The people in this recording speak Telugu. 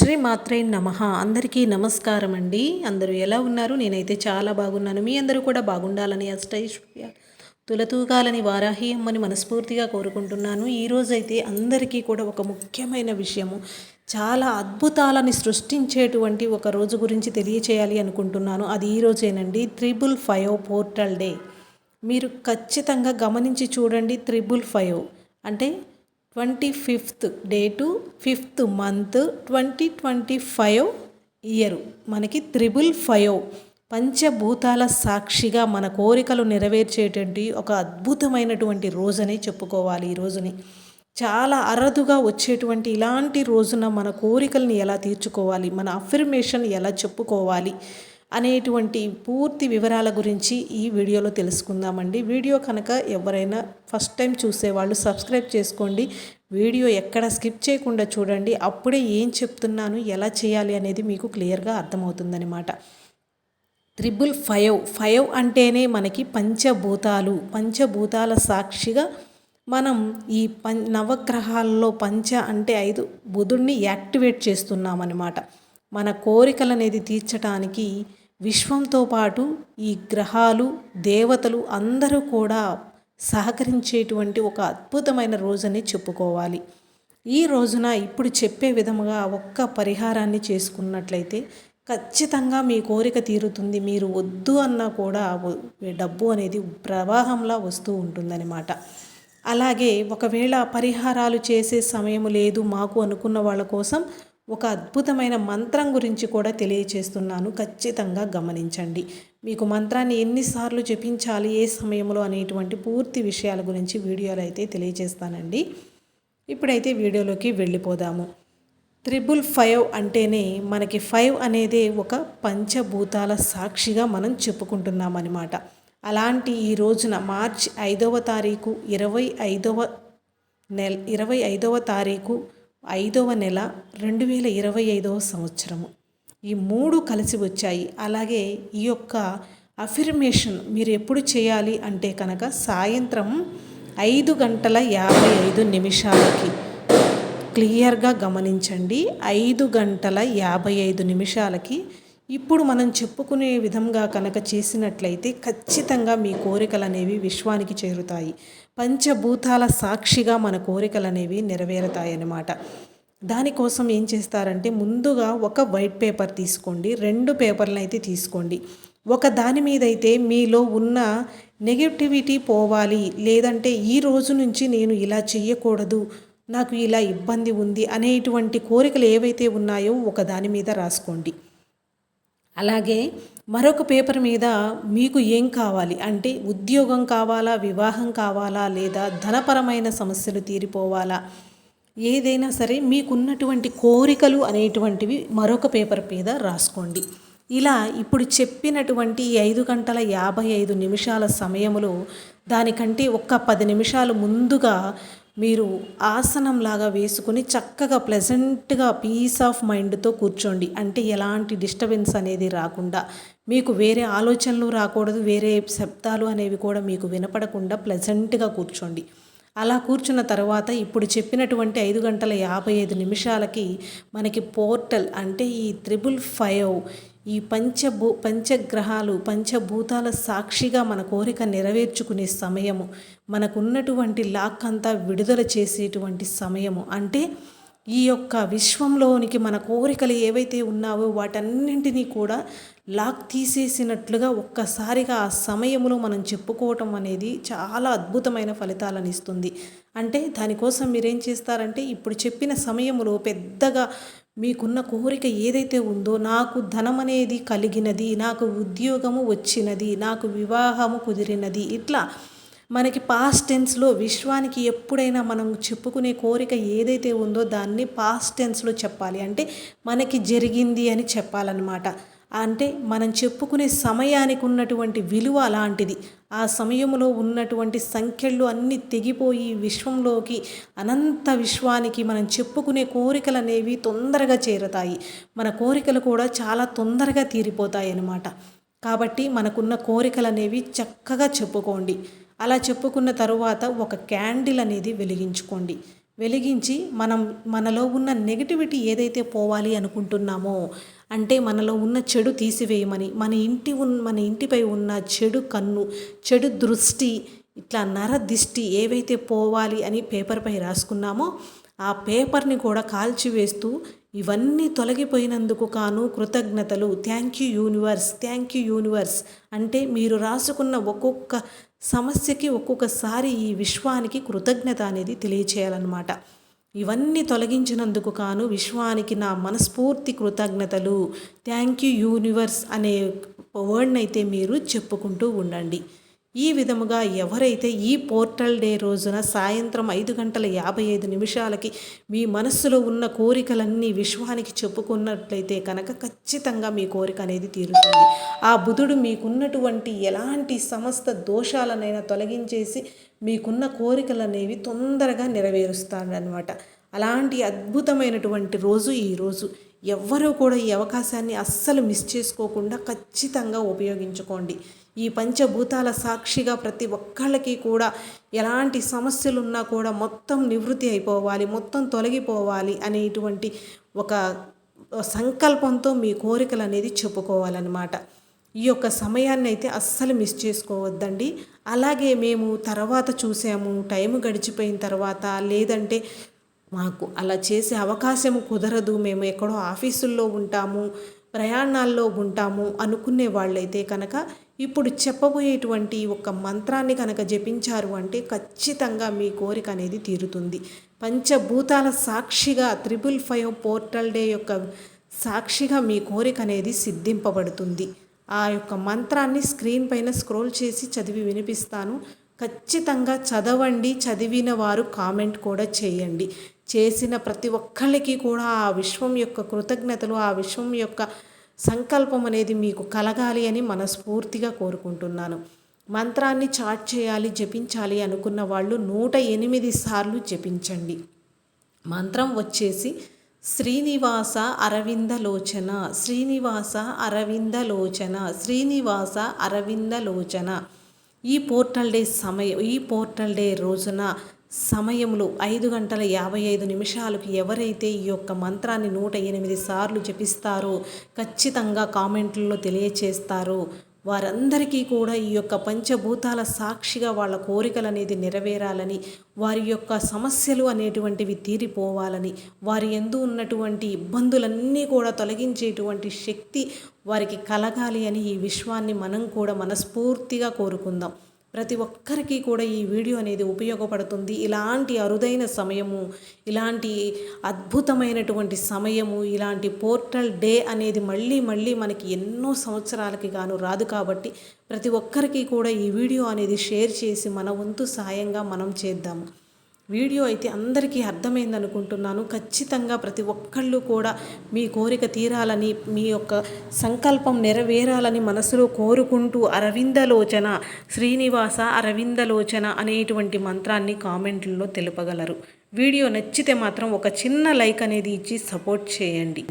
శ్రీ మాత్రే నమ. అందరికీ నమస్కారం అండి. అందరూ ఎలా ఉన్నారు? నేనైతే చాలా బాగున్నాను. మీ అందరూ కూడా బాగుండాలని అష్టైశ్వర్య తులతూగాలని వారాహి అమ్మని మనస్ఫూర్తిగా కోరుకుంటున్నాను. ఈరోజైతే అందరికీ కూడా ఒక ముఖ్యమైన విషయము. చాలా అద్భుతాలని సృష్టించేటువంటి ఒక రోజు గురించి తెలియచేయాలి అనుకుంటున్నాను. అది ఈ రోజేనండి త్రిబుల్ ఫైవ్ పోర్టల్ డే. మీరు ఖచ్చితంగా గమనించి చూడండి త్రిబుల్ ఫైవ్. అంటే twenty fifth date fifth month twenty twenty five year. మనకి త్రిబుల్ ఫైవ్ పంచభూతాల సాక్షిగా మన కోరికలు నెరవేర్చేటువంటి ఒక అద్భుతమైనటువంటి రోజని చెప్పుకోవాలి ఈ రోజుని. చాలా అరుదుగా వచ్చేటువంటి ఇలాంటి రోజున మన కోరికల్ని ఎలా తీర్చుకోవాలి? మన అఫర్మేషన్ ఎలా చెప్పుకోవాలి? అనేటువంటి పూర్తి వివరాల గురించి ఈ వీడియోలో తెలుసుకుందామండి. వీడియో కనుక ఎవరైనా ఫస్ట్ టైం చూసేవాళ్ళు సబ్స్క్రైబ్ చేసుకోండి. వీడియో ఎక్కడ స్కిప్ చేయకుండా చూడండి. అప్పుడే ఏం చెప్తున్నాను ఎలా చేయాలి అనేది మీకు క్లియర్గా అర్థమవుతుందనమాట త్రిబుల్ ఫైవ్ ఫైవ్ అంటేనే మనకి పంచభూతాలు. పంచభూతాల సాక్షిగా మనం ఈ పం నవగ్రహాల్లో పంచ అంటే ఐదు బుధుడిని యాక్టివేట్ చేస్తున్నామన్నమాట. మన కోరికలు అనేది తీర్చడానికి విశ్వంతో పాటు ఈ గ్రహాలు దేవతలు అందరూ కూడా సహకరించేటువంటి ఒక అద్భుతమైన రోజని చెప్పుకోవాలి. ఈ రోజున ఇప్పుడు చెప్పే విధముగా ఒక్క పరిహారాన్ని చేసుకున్నట్లయితే ఖచ్చితంగా మీ కోరిక తీరుతుంది. మీరు వద్దు అన్నా కూడా డబ్బు అనేది ప్రవాహంలా వస్తూ ఉంటుందన్నమాట. అలాగే ఒకవేళ పరిహారాలు చేసే సమయం లేదు మాకు అనుకున్న వాళ్ళ కోసం ఒక అద్భుతమైన మంత్రం గురించి కూడా తెలియచేస్తున్నాను. ఖచ్చితంగా గమనించండి. మీకు మంత్రాన్ని ఎన్నిసార్లు జపించాలి ఏ సమయంలో అనేటువంటి పూర్తి విషయాల గురించి వీడియోలు అయితే తెలియజేస్తానండి ఇప్పుడైతే వీడియోలోకి వెళ్ళిపోదాము. త్రిబుల్ ఫైవ్ అంటేనే మనకి ఫైవ్ అనేది ఒక పంచభూతాల సాక్షిగా మనం చెప్పుకుంటున్నాం అనమాట అలాంటి ఈ రోజున మార్చ్ ఐదవ తారీఖు ఇరవై ఐదవ నెల ఇరవై ఐదవ తారీఖు ఐదవ నెల రెండు వేల ఇరవై ఐదవ సంవత్సరము. ఈ మూడు కలిసి వచ్చాయి. అలాగే ఈ యొక్క అఫిర్మేషన్ మీరు ఎప్పుడు చేయాలి అంటే కనుక సాయంత్రం ఐదు గంటల యాభై ఐదు నిమిషాలకి క్లియర్గా గమనించండి. ఐదు గంటల యాభై ఐదు నిమిషాలకి ఇప్పుడు మనం చెప్పుకునే విధంగా కనుక చేసినట్లయితే ఖచ్చితంగా మీ కోరికలు అనేవి విశ్వానికి చేరుతాయి. పంచభూతాల సాక్షిగా మన కోరికలు అనేవి నెరవేరుతాయన్నమాట దానికోసం ఏం చేస్తారంటే ముందుగా ఒక వైట్ పేపర్ తీసుకోండి రెండు పేపర్లను అయితే తీసుకోండి. ఒక దాని మీద అయితే మీలో ఉన్న నెగిటివిటీ పోవాలి లేదంటే ఈ రోజు నుంచి నేను ఇలా చేయకూడదు నాకు ఇలా ఇబ్బంది ఉంది అనేటువంటి కోరికలు ఏవైతే ఉన్నాయో ఒక దాని మీద రాసుకోండి. అలాగే మరొక పేపర్ మీద మీకు ఏం కావాలి? అంటే ఉద్యోగం కావాలా? వివాహం కావాలా? లేదా ధనపరమైన సమస్యలు తీరిపోవాలా? ఏదైనా సరే మీకున్నటువంటి కోరికలు అనేటువంటివి మరొక పేపర్ మీద రాసుకోండి. ఇలా ఇప్పుడు చెప్పినటువంటి ఐదు గంటల యాభై ఐదు నిమిషాల సమయంలో దానికంటే ఒక్క పది నిమిషాలు ముందుగా మీరు ఆసనంలాగా వేసుకుని చక్కగా ప్లెజెంట్గా పీస్ ఆఫ్ మైండ్తో కూర్చోండి. అంటే ఎలాంటి డిస్టర్బెన్స్ అనేది రాకుండా. మీకు వేరే ఆలోచనలు రాకూడదు వేరే శబ్దాలు అనేవి కూడా మీకు వినపడకుండా ప్లెజెంట్గా కూర్చోండి. అలా కూర్చున్న తర్వాత ఇప్పుడు చెప్పినటువంటి ఐదు గంటల యాభై ఐదు నిమిషాలకి మనకి పోర్టల్ అంటే ఈ త్రిబుల్ ఫైవ్ ఈ పంచభూ పంచగ్రహాలు పంచభూతాల సాక్షిగా మన కోరిక నెరవేర్చుకునే సమయము మనకున్నటువంటి లాక్ అంతా విడుదల చేసేటువంటి సమయము. అంటే ఈ యొక్క విశ్వంలోనికి మన కోరికలు ఏవైతే ఉన్నావో వాటన్నింటినీ కూడా లాక్ తీసేసినట్లుగా ఒక్కసారిగా ఆ సమయంలో మనం చెప్పుకోవటం అనేది చాలా అద్భుతమైన ఫలితాలను ఇస్తుంది. అంటే దానికోసం మీరేం చేస్తారంటే ఇప్పుడు చెప్పిన సమయంలో పెద్దగా మీకున్న కోరిక ఏదైతే ఉందో నాకు ధనం అనేది కలిగినది నాకు ఉద్యోగము వచ్చినది నాకు వివాహము కుదిరినది ఇట్లా మనకి పాస్ట్ టెన్స్లో విశ్వానికి ఎప్పుడైనా మనం చెప్పుకునే కోరిక ఏదైతే ఉందో దాన్ని పాస్ట్ టెన్స్లో చెప్పాలి. అంటే మనకి జరిగింది అని చెప్పాలన్నమాట. అంటే మనం చెప్పుకునే సమయానికి ఉన్నటువంటి విలువ అలాంటిది. ఆ సమయంలో ఉన్నటువంటి సంఖ్యలు అన్నీ తెగిపోయి విశ్వంలోకి అనంత విశ్వానికి మనం చెప్పుకునే కోరికలు అనేవి తొందరగా చేరుతాయి. మన కోరికలు కూడా చాలా తొందరగా తీరిపోతాయి అన్నమాట కాబట్టి మనకున్న కోరికలు అనేవి చక్కగా చెప్పుకోండి. అలా చెప్పుకున్న తరువాత ఒక క్యాండిల్ అనేది వెలిగించుకోండి. వెలిగించి మనం మనలో ఉన్న నెగిటివిటీ ఏదైతే పోవాలి అనుకుంటున్నామో అంటే మనలో ఉన్న చెడు తీసివేయమని మన ఇంటి ఉన్ మన ఇంటిపై ఉన్న చెడు కన్ను చెడు దృష్టి ఇట్లా నర దిష్టి ఏవైతే పోవాలి అని పేపర్పై రాసుకున్నామో ఆ పేపర్ని కూడా కాల్చివేస్తూ ఇవన్నీ తొలగిపోయినందుకు కాను కృతజ్ఞతలు. Thank you universe thank you universe. అంటే మీరు రాసుకున్న ఒక్కొక్క సమస్యకి ఒక్కొక్కసారి ఈ విశ్వానికి కృతజ్ఞత అనేది తెలియచేయాలన్నమాట. ఇవన్నీ తొలగించినందుకు కాను విశ్వానికి నా మనస్ఫూర్తి కృతజ్ఞతలు. థ్యాంక్ యూ యూనివర్స్ అనే వర్డ్ని అయితే మీరు చెప్పుకుంటూ ఉండండి. ఈ విధముగా ఎవరైతే ఈ పోర్టల్ డే రోజున సాయంత్రం ఐదు గంటల యాభై ఐదు నిమిషాలకి మీ మనస్సులో ఉన్న కోరికలన్నీ విశ్వానికి చెప్పుకున్నట్లయితే కనుక ఖచ్చితంగా మీ కోరిక అనేది తీరుతుంది. ఆ బుధుడు మీకున్నటువంటి ఎలాంటి సమస్త దోషాలనైనా తొలగించేసి మీకున్న కోరికలు అనేవి తొందరగా నెరవేరుస్తాడనమాట అలాంటి అద్భుతమైనటువంటి రోజు ఈ రోజు. ఎవ్వరూ కూడా ఈ అవకాశాన్ని అస్సలు మిస్ చేసుకోకుండా ఖచ్చితంగా ఉపయోగించుకోండి. ఈ పంచభూతాల సాక్షిగా ప్రతి ఒక్కళ్ళకి కూడా ఎలాంటి సమస్యలు ఉన్నా కూడా మొత్తం నివృత్తి అయిపోవాలి మొత్తం తొలగిపోవాలి అనేటువంటి ఒక సంకల్పంతో మీ కోరికలు అనేది చెప్పుకోవాలన్నమాట. ఈ యొక్క సమయాన్ని అయితే అస్సలు మిస్ చేసుకోవద్దండి. అలాగే మేము తర్వాత చూసాము టైం గడిచిపోయిన తర్వాత లేదంటే మాకు అలా చేసే అవకాశం కుదరదు మేము ఎక్కడో ఆఫీసుల్లో ఉంటాము ప్రయాణాల్లో ఉంటాము అనుకునే వాళ్ళైతే కనుక ఇప్పుడు చెప్పబోయేటువంటి ఒక మంత్రాన్ని కనుక జపించారు అంటే ఖచ్చితంగా మీ కోరిక అనేది తీరుతుంది. పంచభూతాల సాక్షిగా త్రిపుల్ ఫైవ్ పోర్టల్ డే యొక్క సాక్షిగా మీ కోరిక అనేది సిద్ధింపబడుతుంది. ఆ యొక్క మంత్రాన్ని స్క్రీన్ పైన స్క్రోల్ చేసి చదివి వినిపిస్తాను. ఖచ్చితంగా చదవండి చదివిన వారు కామెంట్ కూడా చేయండి. చేసిన ప్రతి ఒక్కళ్ళకి కూడా ఆ విశ్వం యొక్క కృతజ్ఞతలు ఆ విశ్వం యొక్క సంకల్పం అనేది మీకు కలగాలి అని మనస్ఫూర్తిగా కోరుకుంటున్నాను. మంత్రాన్ని చాట్ చేయాలి జపించాలి అనుకున్న వాళ్ళు నూట ఎనిమిది సార్లు జపించండి. మంత్రం వచ్చేసి శ్రీనివాస అరవిందలోచన శ్రీనివాస అరవిందలోచన శ్రీనివాస అరవిందలోచన ఈ పోర్టల్ డే సమయం ఈ పోర్టల్ డే రోజున సమయంలో ఐదు గంటల యాభై ఐదు నిమిషాలకు ఎవరైతే ఈ యొక్క మంత్రాన్ని నూట ఎనిమిది సార్లు జపిస్తారో ఖచ్చితంగా కామెంట్లలో తెలియచేస్తారు. వారందరికీ కూడా ఈ యొక్క పంచభూతాల సాక్షిగా వాళ్ళ కోరికలు అనేది నెరవేరాలని వారి యొక్క సమస్యలు అనేటువంటివి తీరిపోవాలని వారి ఎందు ఉన్నటువంటి ఇబ్బందులన్నీ కూడా తొలగించేటువంటి శక్తి వారికి కలగాలి అని ఈ విశ్వాన్ని మనం కూడా మనస్ఫూర్తిగా కోరుకుందాం. ప్రతి ఒక్కరికి కూడా ఈ వీడియో అనేది ఉపయోగపడుతుంది. ఇలాంటి అరుదైన సమయము ఇలాంటి అద్భుతమైనటువంటి సమయము ఇలాంటి పోర్టల్ డే అనేది మళ్ళీ మళ్ళీ మనకి ఎన్నో సంవత్సరాలకి గాను రాదు కాబట్టి ప్రతి ఒక్కరికి కూడా ఈ వీడియో అనేది షేర్ చేసి మన వంతు సాయంగా మనం చేద్దాము. వీడియో అయితే అందరికీ అర్థమైంది అనుకుంటున్నాను ఖచ్చితంగా ప్రతి ఒక్కళ్ళు కూడా మీ కోరిక తీరాలని మీ యొక్క సంకల్పం నెరవేరాలని మనసులో కోరుకుంటూ అరవిందలోచన శ్రీనివాస అరవిందలోచన అనేటువంటి మంత్రాన్ని కామెంట్లలో తెలుపగలరు. వీడియో నచ్చితే మాత్రం ఒక చిన్న లైక్ అనేది ఇచ్చి సపోర్ట్ చేయండి.